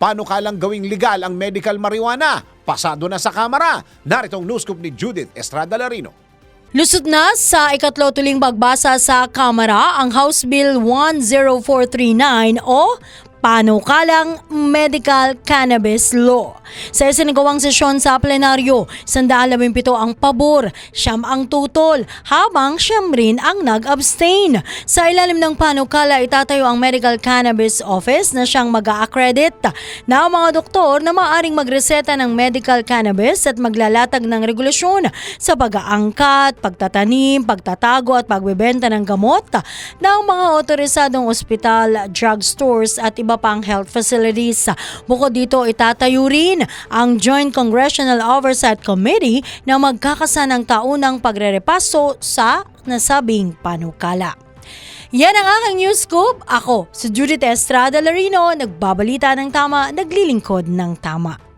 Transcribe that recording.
Paano kalang gawing legal ang medical marijuana? Pasado na sa Kamara. Naritong news scoop ni Judith Estrada Larino. Lusot na sa ikatlo tuling pagbasa sa Kamara ang House Bill 10439 o Panukalang Medical Cannabis Law. Sa isinagawang sesyon sa plenaryo, 117 ang pabor, siyam ang tutol, habang siyam rin ang nag-abstain. Sa ilalim ng panukala, itatayo ang Medical Cannabis Office na siyang mag accredit na mga doktor na maaaring magreseta ng medical cannabis at maglalatag ng regulasyon sa pag-aangkat, pagtatanim, pagtatago at pagbebenta ng gamot ng mga otorisadong ospital, drugstores at iba pang health facilities. Bukod dito, itatayo rin ang Joint Congressional Oversight Committee na magkakasa ng taunang pagrerepaso sa nasabing panukala. Yan ang aking news scoop. Ako, si Judith Estrada Larino, nagbabalita ng tama, naglilingkod ng tama.